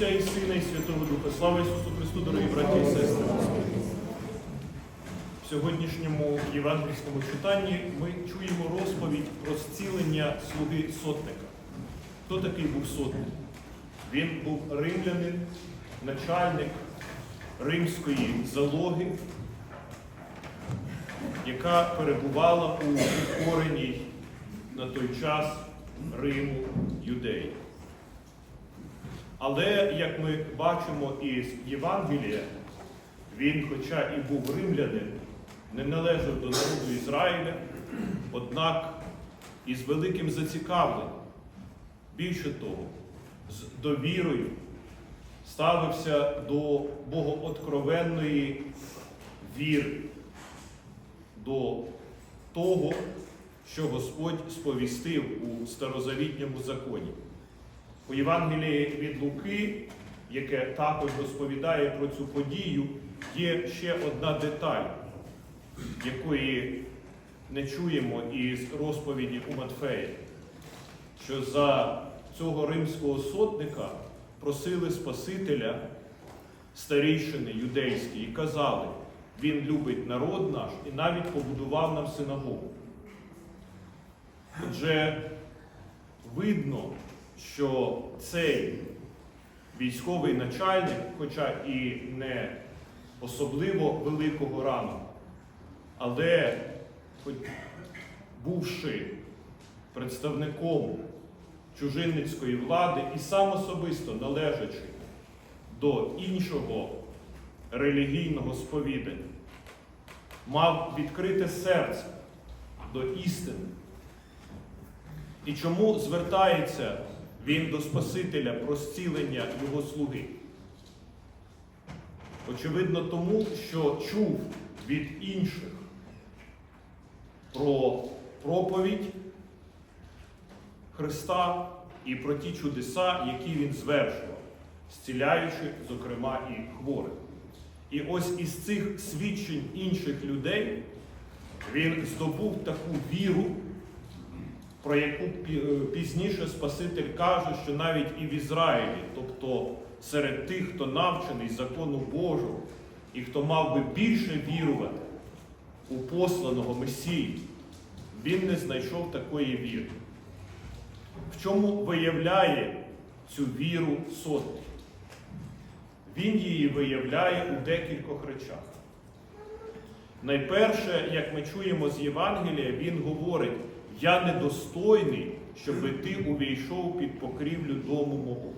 Отця і Сина, і Святого Духа. Слава Ісусу Христу, дорогі браті і сестри. В сьогоднішньому євангельському читанні ми чуємо розповідь про зцілення слуги сотника. Хто такий був сотник? Він був римлянин, начальник римської залоги, яка перебувала у підкореній на той час Риму юдеї. Але, як ми бачимо із Євангелія, він, хоча і був римлянин, не належав до народу Ізраїля, однак із великим зацікавленням, більше того, з довірою ставився до богооткровенної віри, до того, що Господь сповістив у старозавітньому законі. У Євангелії від Луки, яке також розповідає про цю подію, є ще одна деталь, якої не чуємо із розповіді у Матфея, що за цього римського сотника просили Спасителя старійшини юдейські і казали, він любить народ наш і навіть побудував нам синагогу. Отже, видно, що цей військовий начальник, хоча і не особливо великого рану, але, хоч бувши представником чужинницької влади і сам особисто належачи до іншого релігійного сповідання, мав відкрите серце до істини. І чому звертається він до Спасителя про зцілення його слуги? Очевидно, тому, що чув від інших про проповідь Христа і про ті чудеса, які він звершував, зціляючи, зокрема, і хворих. І ось із цих свідчень інших людей він здобув таку віру про яку пізніше Спаситель каже, що навіть і в Ізраїлі, тобто серед тих, хто навчений закону Божого і хто мав би більше вірувати у посланого Месію, він не знайшов такої віри. В чому виявляє цю віру сотник? Він її виявляє у декількох речах. Найперше, як ми чуємо з Євангелія, він говорить, я недостойний, щоб ти увійшов під покрівлю дому мого.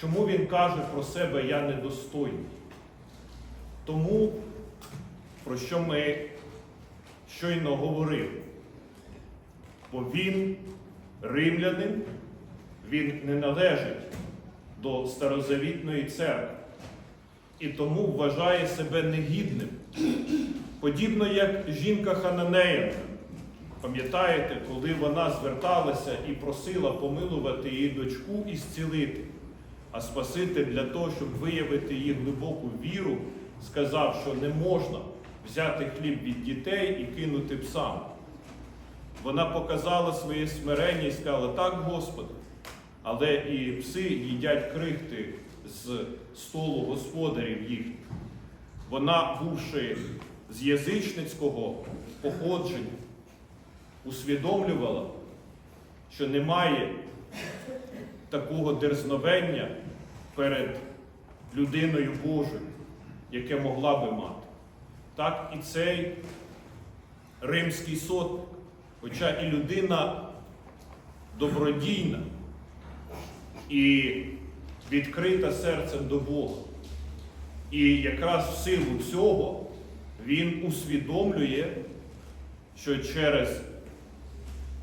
Чому він каже про себе я недостойний? Тому, про що ми щойно говорили, бо він римлянин, він не належить до старозавітної церкви і тому вважає себе негідним, подібно як жінка Хананеєнка. Пам'ятаєте, коли вона зверталася і просила помилувати її дочку і зцілити, а Спаситель для того, щоб виявити її глибоку віру, сказав, що не можна взяти хліб від дітей і кинути псам. Вона показала своє смирення і сказала, так, Господи, але і пси їдять крихти з столу господарів їхніх. Вона, бувши з язичницького походження, усвідомлювала, що немає такого дерзновення перед людиною Божою, яке могла би мати. Так і цей римський сотник, хоча і людина добродійна і відкрита серцем до Бога. І якраз в силу цього він усвідомлює, що через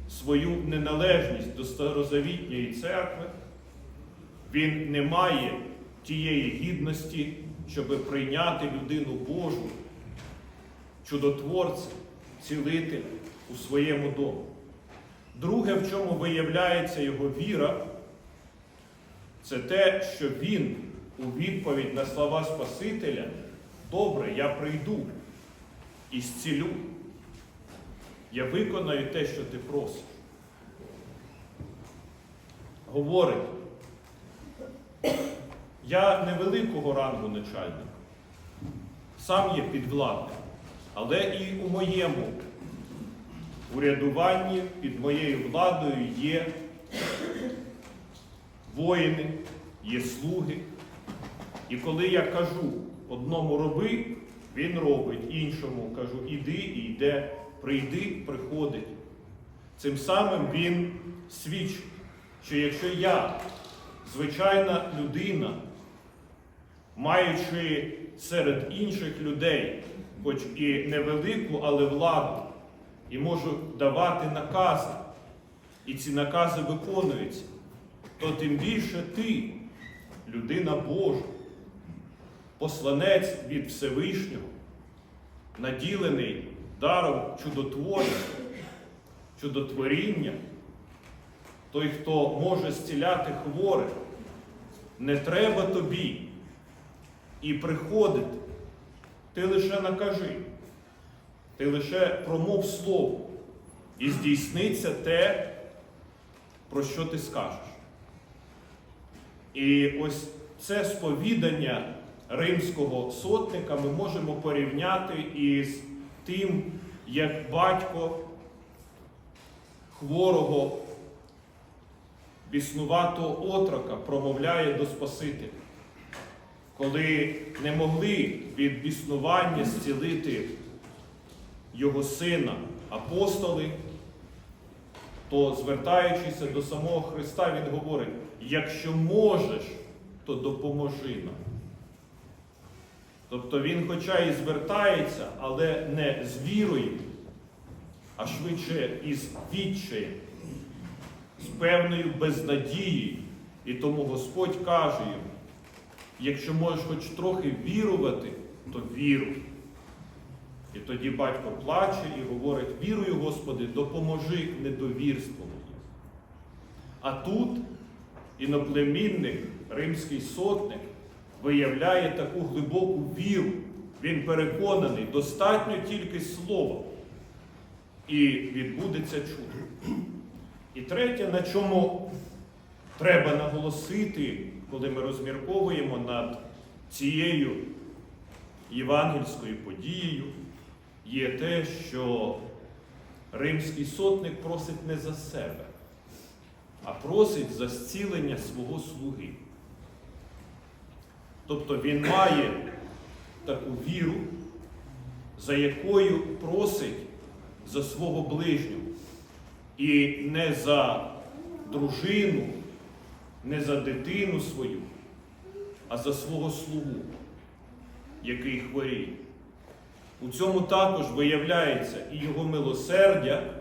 свою неналежність до старозавітньої церкви, він не має тієї гідності, щоб прийняти людину Божу, чудотворця, цілителя у своєму домі. Друге, в чому виявляється його віра, це те, що він у відповідь на слова Спасителя, добре, я прийду і зцілю. Я виконаю те, що ти просиш. Говорить, Я невеликого рангу начальник, сам є підвладник, але і у моєму урядуванні під моєю владою є воїни, є слуги. І коли я кажу одному роби, він робить, іншому кажу іди і йде, прийди, приходить. Цим самим він свідчить, що якщо я, звичайна людина, маючи серед інших людей, хоч і невелику, але владу, і можу давати накази, і ці накази виконуються, то тим більше ти, людина Божа, посланець від Всевишнього, наділений даром чудотворства, чудотворіння, той, хто може зціляти хворих, не треба тобі і приходити. Ти лише накажи, ти лише промов слово, і здійсниться те, про що ти скажеш. І ось це сповідання римського сотника ми можемо порівняти із тим, як батько хворого біснуватого отрока промовляє до Спасителя, коли не могли від біснування зцілити його сина апостоли, то звертаючись до самого Христа, Він говорить, якщо можеш, то допоможи нам. Тобто він, хоча і звертається, але не з вірою, а швидше із відчаєм, з певною безнадією. І тому Господь каже йому, якщо можеш хоч трохи вірувати, то віруй. І тоді батько плаче і говорить: вірую, Господи, допоможи недовірству моїм. А тут іноплемінник, римський сотник, виявляє таку глибоку віру. Він переконаний, достатньо тільки слова. І відбудеться чудо. І третє, на чому треба наголосити, коли ми розмірковуємо над цією євангельською подією, є те, що римський сотник просить не за себе, а просить за зцілення свого слуги. Тобто він має таку віру, за якою просить за свого ближнього. І не за дружину, не за дитину свою, а за свого слугу, який хворіє. У цьому також виявляється і його милосердя,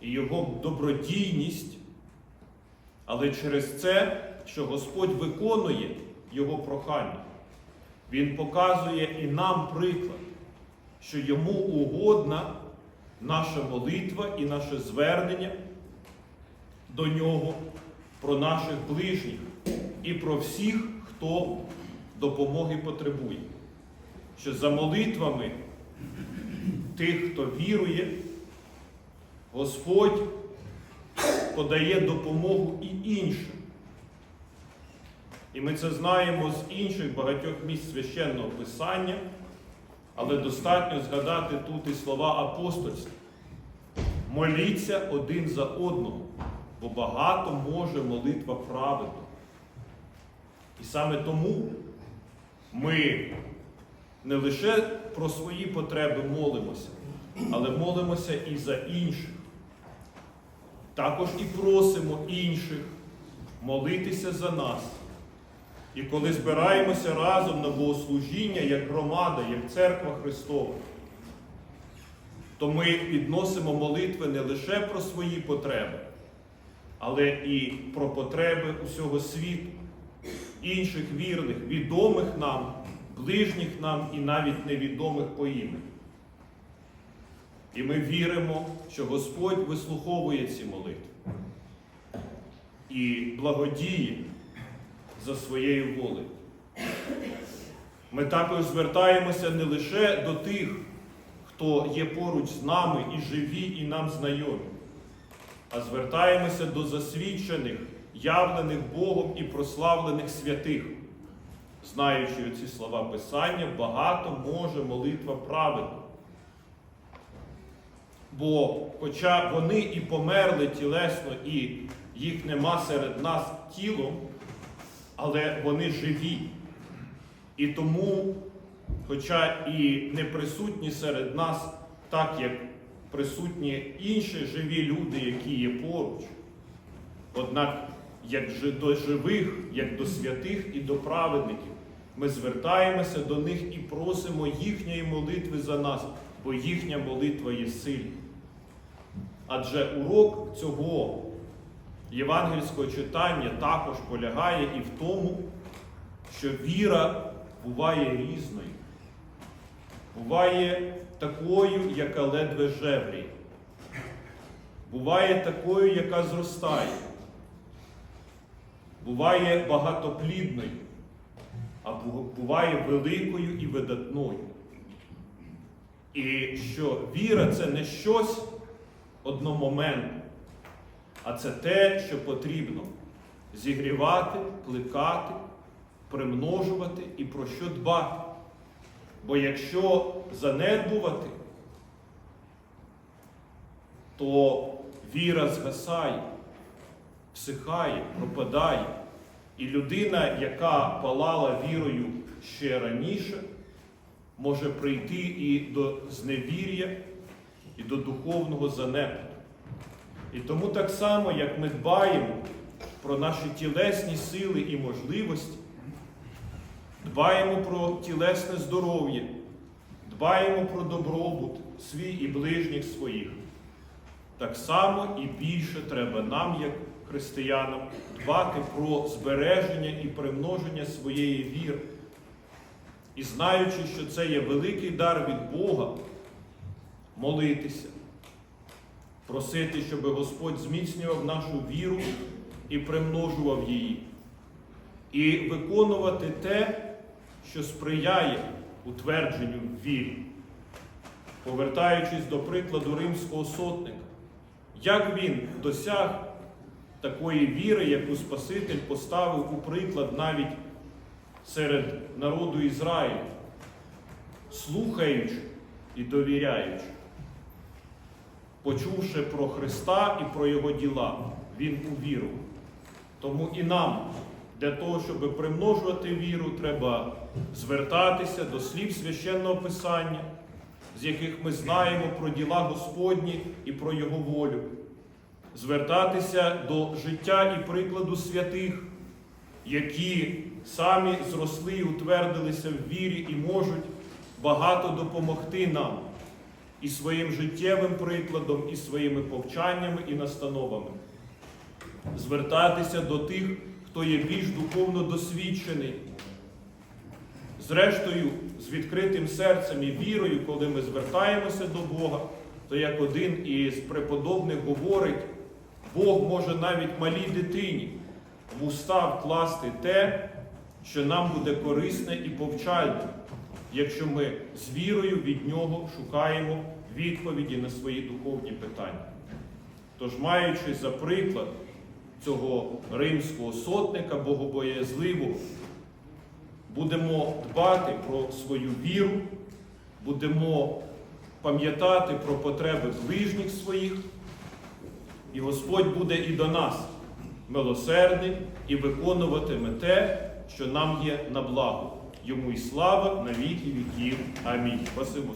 і його добродійність, але через це, що Господь виконує його прохання, Він показує і нам приклад, що йому угодна наша молитва і наше звернення до нього про наших ближніх і про всіх, хто допомоги потребує. Що за молитвами тих, хто вірує, Господь подає допомогу і іншим. І ми це знаємо з інших багатьох місць священного Писання, але достатньо згадати тут і слова апостольські. Моліться один за одного, бо багато може молитва праведна. І саме тому ми не лише про свої потреби молимося, але молимося і за інших. Також і просимо інших молитися за нас. І коли збираємося разом на богослужіння як громада, як церква Христова, то ми підносимо молитви не лише про свої потреби, але і про потреби усього світу, інших вірних, відомих нам, ближніх нам і навіть невідомих по імені. І ми віримо, що Господь вислуховує ці молитви і благодіє за своєю волею. Ми також звертаємося не лише до тих, хто є поруч з нами і живі, і нам знайомі, а звертаємося до засвідчених, явлених Богом і прославлених святих, знаючи ці слова Писання, багато може молитва праведна. Бо, хоча вони і померли тілесно, і їх нема серед нас тілом, але вони живі. І тому, хоча і не присутні серед нас, так як присутні інші живі люди, які є поруч, однак як до живих, як до святих і до праведників, ми звертаємося до них і просимо їхньої молитви за нас, бо їхня молитва є сильна. Адже урок цього євангельського читання також полягає і в тому, що віра буває різною, буває такою, яка ледве жевріє, буває такою, яка зростає, буває багатоплідною, а буває великою і видатною. І що віра це не щось одномоментне, а це те, що потрібно зігрівати, плекати, примножувати і про що дбати. Бо якщо занедбувати, то віра згасає, всихає, пропадає. І людина, яка палала вірою ще раніше, може прийти і до зневір'я, і до духовного занепаду. І тому так само, як ми дбаємо про наші тілесні сили і можливості, дбаємо про тілесне здоров'я, дбаємо про добробут свій і ближніх своїх. Так само і більше треба нам, як християнам, дбати про збереження і примноження своєї віри. І знаючи, що це є великий дар від Бога, молитися, просити, щоб Господь зміцнював нашу віру і примножував її, і виконувати те, що сприяє утвердженню вірі. Повертаючись до прикладу римського сотника, як він досяг такої віри, яку Спаситель поставив у приклад навіть серед народу Ізраїля, слухаючи і довіряючи. Почувши про Христа і про Його діла, Він увірував. Тому і нам для того, щоб примножувати віру, треба звертатися до слів священного Писання, з яких ми знаємо про діла Господні і про Його волю, звертатися до життя і прикладу святих, які самі зросли і утвердилися в вірі і можуть багато допомогти нам і своїм життєвим прикладом, і своїми повчаннями і настановами. Звертатися до тих, хто є більш духовно досвідчений. Зрештою, з відкритим серцем і вірою, коли ми звертаємося до Бога, то як один із преподобних говорить, Бог може навіть малій дитині в уста вкласти те, що нам буде корисне і повчальне, якщо ми з вірою від Нього шукаємо відповіді на свої духовні питання. Тож, маючи за приклад цього римського сотника богобоязливого, будемо дбати про свою віру, будемо пам'ятати про потреби ближніх своїх, і Господь буде і до нас милосердний і виконуватиме те, що нам є на благо. Йому і слава на віки віків. Амінь. Спасибо.